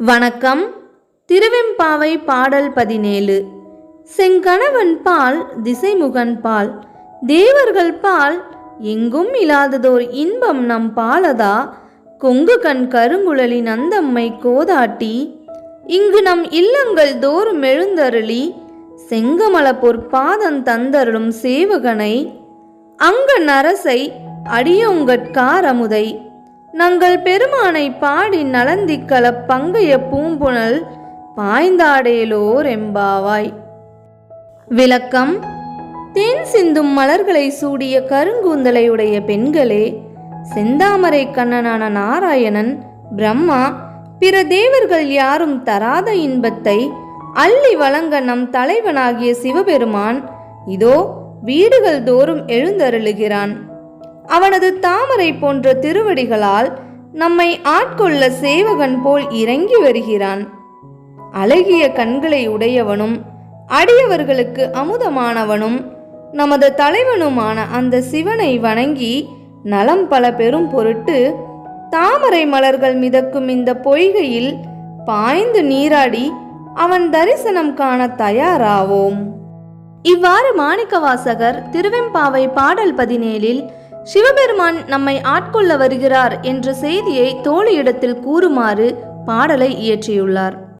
வணக்கம். திருவெம்பாவை பாடல் பதினேழு. செங்கணவன் பால் திசைமுகன் பால். தேவர்கள் பால் எங்கும் இல்லாததோர் இன்பம் நம் பாலதா. கொங்கு கண் கருங்குழலி நந்தம்மை கோதாட்டி. இங்கு நம் இல்லங்கள் தோறும் எழுந்தருளி. செங்கமல பொற்பாதம் தந்தருளும் சேவகனை. அங்க நரசை அடியோங்கட்காரமுதை நங்கள் பெருமானை பாடி நலந்திக்கல பங்கைய பூம்புணல் பாய்ந்தாடேலோர் எம்பாவாய் விளக்கம் தேன் சிந்தும் மலர்களை சூடிய கருங்கூந்தலையுடைய பெண்களே செந்தாமரை கண்ணனான நாராயணன் பிரம்மா பிற தேவர்கள் யாரும் தராத இன்பத்தை அள்ளி வழங்க நம் தலைவனாகிய சிவபெருமான் இதோ வீடுகள் தோறும் எழுந்தருளுகிறான். அவனது தாமரை போன்ற திருவடிகளால் நம்மை ஆட்கொள்ள சேவகன் போல் இறங்கி வருகிறான். அழகிய கண்களை உடையவனும் அடியவர்களுக்கு அமுதமானவனும் நமது தலைவனுமான அந்த சிவனை வணங்கி நலம் பல பெரும் பொருட்டு தாமரை மலர்கள் மிதக்கும் இந்த பொய்கையில் பாய்ந்து நீராடி அவன் தரிசனம் காண தயாராவோம். இவ்வாறு மாணிக்கவாசகர் திருவெம்பாவை பாடல் பதினேழில் சிவபெருமான் நம்மை ஆட்கொள்ள வருகிறார் என்ற செய்தியை தோழியிடத்தில் கூறுமாறு பாடலை இயற்றியுள்ளார்.